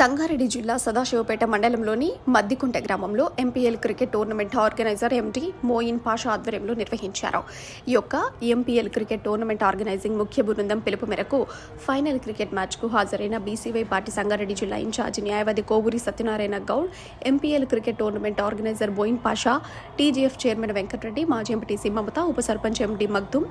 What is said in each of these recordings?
సంగారెడ్డి జిల్లా సదాశివపేట మండలంలోని మద్దికుంట గ్రామంలో MPL cricket tournament organiser MD Moin Pasha ఆధ్వర్యంలో నిర్వహించారు. ఈ యొక్క ఎంపీఎల్ క్రికెట్ టోర్నమెంట్ ఆర్గనైజింగ్ ముఖ్య బృందం పిలుపు మేరకు ఫైనల్ క్రికెట్ మ్యాచ్కు హాజరైన బీసీవై పార్టీ సంగారెడ్డి జిల్లా ఇన్ఛార్జి న్యాయవాది Kovuri Satyanarayana Goud MPL cricket tournament organiser Moin Pasha TGF chairman Venkatreddy మాజీ ఎంపీటీసీ మమత ఉప సర్పంచ్ ఎండి మగ్దుం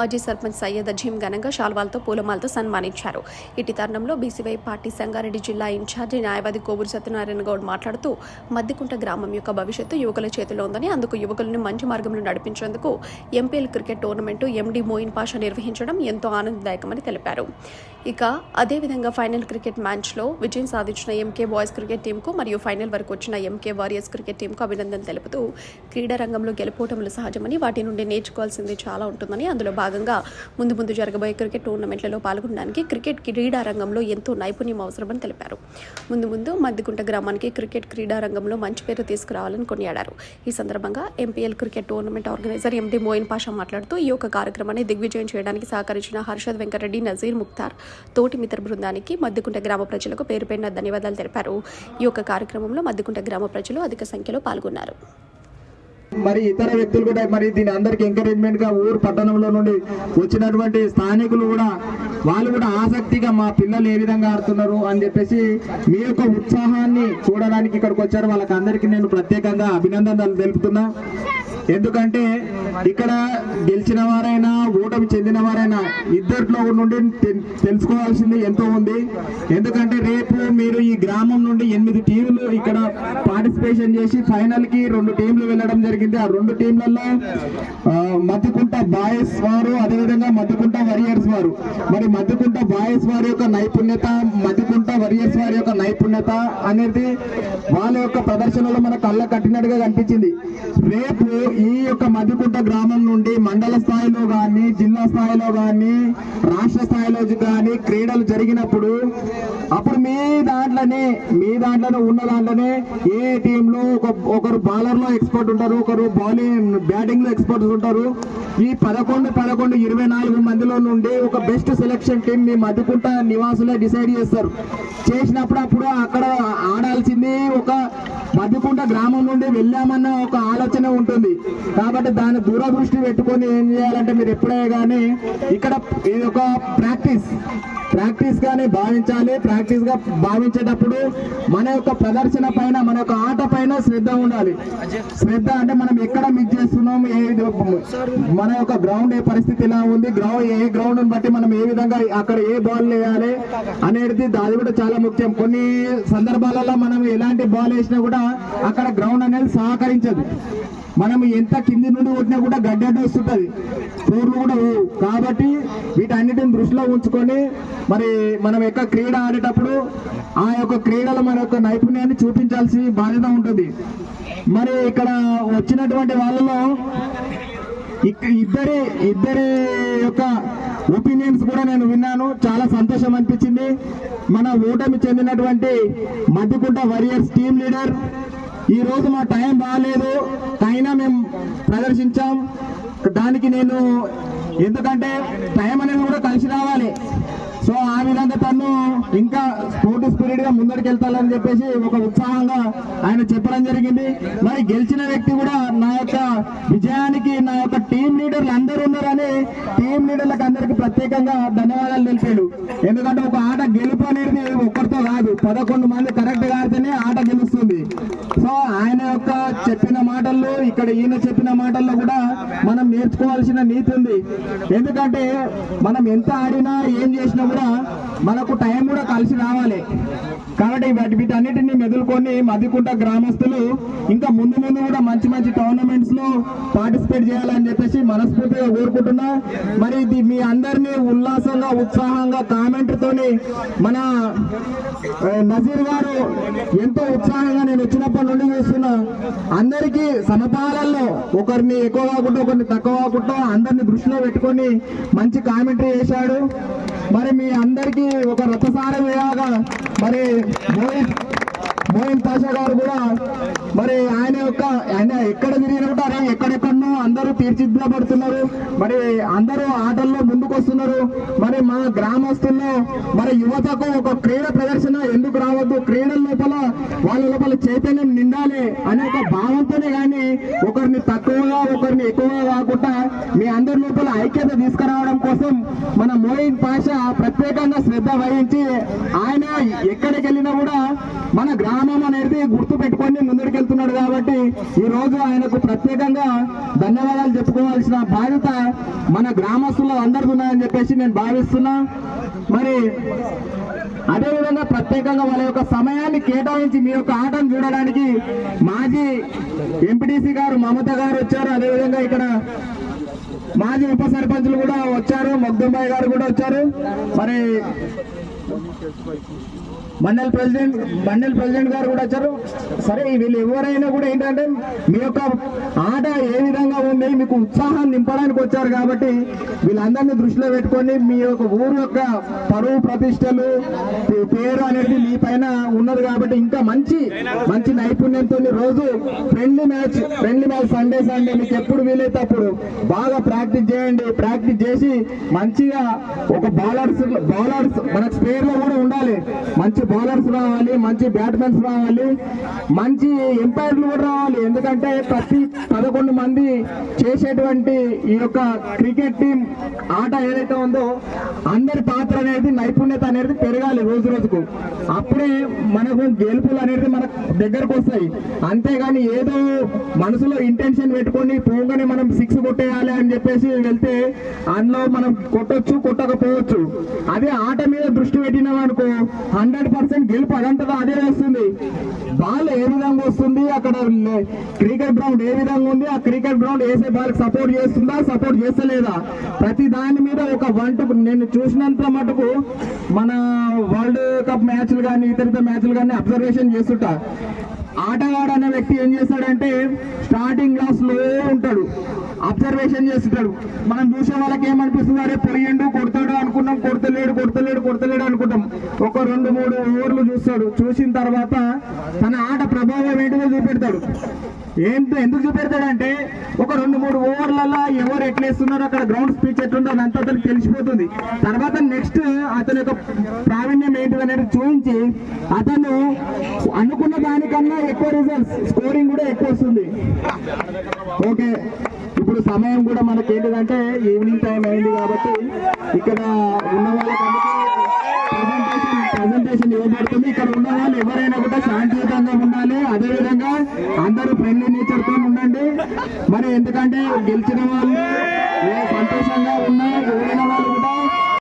మాజీ సర్పంచ్ సయ్యద్ అజీం ఘనంగా శాల్వాలతో పూలమాలతో సన్మానించారు. ఇటు తరుణంలో బీసీవై పార్టీ సంగారెడ్డి జిల్లా ఇన్ఛార్జి న్యాయవాది కోవూరు సత్యనారాయణ గౌడ్ మాట్లాడుతూ మద్దికుంట గ్రామం యొక్క భవిష్యత్తు యువకుల చేతిలో ఉందని అందుకు యువకులను మంచి మార్గంలో నడిపించేందుకు MPL cricket tournament MD Moin Pasha నిర్వహించడం ఎంతో ఆనందదాయకమని తెలిపారు. ఇక అదేవిధంగా ఫైనల్ క్రికెట్ మ్యాచ్లో విజయం సాధించిన ఎంకే బాయ్స్ క్రికెట్ టీంకు మరియు ఫైనల్ వరకు వచ్చిన ఎంకే వారియర్స్ క్రికెట్ టీంకు అభినందన తెలుపుతూ క్రీడా రంగంలో గెలుపోవటములు సహజమని వాటి నుండి నేర్చుకోవాల్సింది చాలా ఉంటుందని అందులో భాగంగా ముందు ముందు జరగబోయే క్రికెట్ టోర్నమెంట్లలో పాల్గొనడానికి క్రికెట్ క్రీడా రంగంలో ఎంతో నైపుణ్యం అవసరమని తెలిపారు. ముందు ముందు మద్దికుంట గ్రామానికి క్రికెట్ క్రీడా రంగంలో మంచి పేరు తీసుకురావాలని కొనియాడారు. ఈ సందర్భంగా MPL cricket tournament organiser MD Moin Pasha మాట్లాడుతూ ఈ యొక్క కార్యక్రమాన్ని దిగ్విజయం చేయడానికి సహకరించిన హర్షద్ వెంకటరెడ్డి నజీర్ ముక్తార్ తోటి మిత్ర బృందానికి మద్దికుంట గ్రామ ప్రజలకు పేరు పెడిన ధన్యవాదాలు తెలిపారు. ఈ యొక్క కార్యక్రమంలో మద్దికుంట గ్రామ ప్రజలు అధిక సంఖ్యలో పాల్గొన్నారు. మరి ఇతర వ్యక్తులు కూడా మరి దీని అందరికి ఎంకరేజ్మెంట్గా ఊరు పట్టణంలో నుండి వచ్చినటువంటి స్థానికులు కూడా వాళ్ళు కూడా ఆసక్తిగా మా పిల్లలు ఏ విధంగా ఆడుతున్నారు అని చెప్పేసి మీ యొక్క ఉత్సాహాన్ని చూడడానికి ఇక్కడికి వచ్చారు. వాళ్ళకి అందరికీ నేను ప్రత్యేకంగా అభినందనలు తెలుపుతున్నా. ఎందుకంటే ఇక్కడ గెలిచిన వారైనా ఓటమి చెందిన వారైనా ఇద్దరిలో నుండి తె- తెలుసుకోవాల్సింది ఎంతో ఉంది. ఎందుకంటే రేపు మీరు ఈ గ్రామం నుండి ఎనిమిది టీంలు ఇక్కడ పార్టిసిపేషన్ చేసి ఫైనల్కి రెండు టీంలు వెళ్ళడం జరిగింది. ఆ రెండు టీంలలో ఆ, మధ్యకుంట బాయ్స్ వారు అదేవిధంగా మధ్యకుంట వరియర్స్ వారు. మరి మధ్యకుంట బాయ్స్ వారి యొక్క నైపుణ్యత మధ్యకుంట వరియర్స్ వారి యొక్క నైపుణ్యత అనేది వాళ్ళ యొక్క ప్రదర్శనలో మన కళ్ళ కట్టినట్టుగా కనిపించింది. రేపు ఈ యొక్క మధ్యకుంట గ్రామం నుండి మండల స్థాయిలో కానీ జిల్లా స్థాయిలో కానీ రాష్ట్ర స్థాయిలో కానీ క్రీడలు జరిగినప్పుడు అప్పుడు మీ దాంట్లోనే మీ దాంట్లోనే ఉన్న దాంట్లోనే ఏ టీంలో ఒక ఒకరు బౌలర్లో ఎక్స్పర్ట్ ఉంటారు ఒకరు బౌలింగ్ బ్యాటింగ్లో ఎక్స్పర్ట్స్ ఉంటారు. ఈ పదకొండు పదకొండు ఇరవై నాలుగు మందిలో నుండి ఒక బెస్ట్ సెలెక్షన్ టీం మీ మధ్యకుంట నివాసులే డిసైడ్ చేస్తారు. చేసినప్పుడు అప్పుడు అక్కడ ఆడాల్సింది ఒక మధ్యకుంట గ్రామం నుండి వెళ్ళామన్న ఒక ఆలోచన ఉంటుంది. కాబట్టి దాని దూరదృష్టి పెట్టుకొని ఏం చేయాలంటే మీరు ఎప్పుడే కానీ ఇక్కడ ఇది ఒక ప్రాక్టీస్. ప్రాక్టీస్ గానే భావించాలి. ప్రాక్టీస్గా భావించేటప్పుడు మన యొక్క ప్రదర్శన పైన మన యొక్క ఆట పైన శ్రద్ధ ఉండాలి. శ్రద్ధ అంటే మనం ఎక్కడ మిక్స్ చేస్తున్నాం ఏ మన యొక్క గ్రౌండ్ ఏ పరిస్థితి ఎలా ఉంది గ్రౌండ్ ఏ గ్రౌండ్ బట్టి మనం ఏ విధంగా అక్కడ ఏ బాల్ వేయాలి అనేది అది కూడా చాలా ముఖ్యం. కొన్ని సందర్భాలలో మనం ఎలాంటి బాల్ వేసినా కూడా అక్కడ గ్రౌండ్ అనేది సహకరించదు. మనం ఎంత కింది నుండి కొట్టినా కూడా గడ్డ వస్తుంటది కోర్లు కూడా కాబట్టి వీటన్నిటిని దృష్టిలో ఉంచుకొని మరి మనం యొక్క క్రీడ ఆడేటప్పుడు ఆ యొక్క క్రీడలో మన యొక్క నైపుణ్యాన్ని చూపించాల్సి బాధ్యత ఉంటుంది. మరి ఇక్కడ వచ్చినటువంటి వాళ్ళలో ఇద్దరి ఇద్దరి యొక్క ఒపీనియన్స్ కూడా నేను విన్నాను. చాలా సంతోషం అనిపించింది. మన ఓటమి చెందినటువంటి మధ్యకుంట వరియర్స్ టీమ్ లీడర్ ఈ రోజు మా టైం బాగాలేదు అయినా మేము ప్రదర్శించాం. దానికి నేను ఎందుకంటే టైం అనేది కూడా కలిసి రావాలి. సో ఆ విధంగా తను ఇంకా స్పోర్ట్ స్పిరిట్గా ముందరికి వెళ్తాలని చెప్పేసి ఒక ఉత్సాహంగా ఆయన చెప్పడం జరిగింది. మరి గెలిచిన వ్యక్తి కూడా నా యొక్క విజయానికి నా యొక్క టీం లీడర్లు అందరూ ఉన్నారని టీం లీడర్లకు అందరికి ప్రత్యేకంగా ధన్యవాదాలు తెలిపాడు. ఎందుకంటే ఒక ఆట గెలుపు అనేది ఒక్కరితో కాదు. పదకొండు మంది కరెక్ట్గా ఆడితేనే ఆట గెలుస్తుంది. ఆయన యొక్క చెప్పిన మాటల్లో ఇక్కడ ఈయన చెప్పిన మాటల్లో కూడా మనం నేర్చుకోవాల్సిన నీతి ఉంది. ఎందుకంటే మనం ఎంత ఆడినా ఏం చేసినా కూడా మనకు టైం కూడా కలిసి రావాలి. కాబట్టి వాటి వీటన్నిటిని మెదులుకొని మధ్యకుంట గ్రామస్తులు ఇంకా ముందు ముందు కూడా మంచి మంచి టోర్నమెంట్స్లో పార్టిసిపేట్ చేయాలని చెప్పేసి మనస్ఫూర్తిగా కోరుకుంటున్నా. మరి ఇది మీ అందరినీ ఉల్లాసంగా ఉత్సాహంగా కామెంట్తోని మన నజీర్ గారు ఎంతో ఉత్సాహంగా నేను వచ్చినప్పటి నుండి చూస్తున్నా. అందరికీ సమపాలల్లో ఒకరిని ఎక్కువ కాకుండా ఒకరిని తక్కువ కాకుండా అందరిని దృష్టిలో పెట్టుకొని మంచి కామెంటరీ చేశాడు. మరి మీ అందరికీ ఒక రథసారథిలాగా మరి మోహిన్ మోహిన్ తాషా గారు కూడా మరి ఆయన యొక్క ఆయన ఎక్కడ తిరిగినట్టు ఎక్కడెక్కడనో అందరూ తీర్చిదిద్దబడుతున్నారు. మరి అందరూ ఆటల్లో ముందుకు వస్తున్నారు మరి మా గ్రామస్తుల్లో మరి యువతకు ఒక క్రీడ ప్రదర్శన ఎందుకు రావద్దు? క్రీడల లోపల వాళ్ళ లోపల చైతన్యం నిండాలి అనే ఒక భావంతోనే కానీ ఒకరిని తక్కువగా ఒకరిని ఎక్కువగా కాకుండా మీ అందరి లోపల ఐక్యత తీసుకురావడం కోసం మన మోయిన్ పాషా ప్రత్యేకంగా శ్రద్ధ వహించి ఆయన ఎక్కడికి వెళ్ళినా కూడా మన గ్రామం అనేది గుర్తు పెట్టుకొని ముందరికి వెళ్తున్నాడు కాబట్టి ఈ రోజు ఆయనకు ప్రత్యేకంగా ధన్యవాదాలు చెప్పుకోవాల్సిన బాధ్యత మన గ్రామస్తులు అందరికీ ఉన్నాయని చెప్పేసి నేను భావిస్తున్నా. మరి అదేవిధంగా ప్రత్యేకంగా వాళ్ళ యొక్క సమయాన్ని కేటాయించి మీ యొక్క ఆటను చూడడానికి మాజీ ఎంపీటీసీ గారు మమత గారు వచ్చారు. అదేవిధంగా ఇక్కడ మాజీ ఉప సర్పంచులు కూడా వచ్చారు. మగ్దుంబాయి గారు కూడా వచ్చారు. మరి మండల్ ప్రెసిడెంట్ మండల్ ప్రెసిడెంట్ గారు కూడా వచ్చారు. సరే వీళ్ళు ఎవరైనా కూడా ఏంటంటే మీ యొక్క ఆట ఏ విధంగా ఉంది మీకు ఉత్సాహం నింపడానికి వచ్చారు కాబట్టి వీళ్ళందరినీ దృష్టిలో పెట్టుకొని మీ యొక్క ఊరు యొక్క పరువు ప్రతిష్టలు పేరు అనేది మీ పైన ఉన్నది కాబట్టి ఇంకా మంచి మంచి నైపుణ్యంతో రోజు friendly match friendly match Sunday Sunday మీకు ఎప్పుడు వీలైతే అప్పుడు బాగా ప్రాక్టీస్ చేయండి ప్రాక్టీస్ చేసి మంచిగా ఒక బౌలర్స్ బౌలర్స్ మన స్పేర్లో కూడా ఉండాలి. మంచి బౌలర్స్ రావాలి మంచి బ్యాట్స్మెన్స్ రావాలి మంచి ఎంపైర్లు కూడా రావాలి. ఎందుకంటే ప్రతి పదకొండు మంది చేసేటువంటి ఈ యొక్క క్రికెట్ టీం ఆట ఏదైతే ఉందో అందరి నైపుణ్యత అనేది పెరగాలి రోజు రోజుకు. అప్పుడే మనకు గెలుపులు అనేది మన దగ్గరకు వస్తాయి. అంతేగాని ఏదో మనసులో ఇంటెన్షన్ పెట్టుకొని పోగానే మనం సిక్స్ కొట్టేయాలి అని చెప్పేసి వెళ్తే అందులో మనం కొట్టొచ్చు కొట్టకపోవచ్చు. అదే ఆట మీద దృష్టి పెట్టినాం అనుకో హండ్రెడ్ పర్సెంట్ గెలుపు అదంతగా అదే వస్తుంది. బాల్ ఏ విధంగా వస్తుంది అక్కడ క్రికెట్ గ్రౌండ్ ఏ విధంగా ఉంది ఆ క్రికెట్ గ్రౌండ్ వేసే బాల్ సపోర్ట్ చేస్తుందా సపోర్ట్ చేస్తలేదా? ప్రతి దాని మీద ఒక వన్ నేను చూసినంత మటుకు మన వరల్డ్ కప్ మ్యాచ్లు కానీ ఇతర ఇతర మ్యాచ్లు కానీ అబ్జర్వేషన్ చేస్తుంటా. ఆటగాడు అనే వ్యక్తి ఏం చేస్తాడంటే స్టార్టింగ్ క్లాస్లో ఉంటాడు. అబ్జర్వేషన్ చేస్తుంటాడు. మనం చూసే వాళ్ళకి ఏమనిపిస్తుంది? అరే పోయిండు కొడతాడు అనుకున్నాం కొడతలేడు కొడతలేడు కొడతలేడు అనుకుంటాం. ఒక రెండు మూడు ఓవర్లు చూస్తాడు. చూసిన తర్వాత తన ఆట ప్రభావం ఏంటిదో చూపెడతాడు. ఏంటో ఎందుకు చూపెడతాడంటే ఒక రెండు మూడు ఓవర్లలో ఎవరు ఎట్లేస్తున్నారో అక్కడ గ్రౌండ్ స్పీచ్ ఎట్లుందో అదంతా అతనికి తెలిసిపోతుంది. తర్వాత నెక్స్ట్ అతని యొక్క ప్రావీణ్యం ఏంటిది అనేది చూపించి అతను అనుకున్న దానికన్నా ఎక్కువ రిజల్ట్స్ స్కోరింగ్ కూడా ఎక్కువ వస్తుంది. ఓకే ఇప్పుడు సమయం కూడా మనకి ఏంటిదంటే ఈవినింగ్ టైం అయింది కాబట్టి ఇక్కడ ఉన్న వాళ్ళకి మరి ఎందుకంటే గెలిచిన వాళ్ళు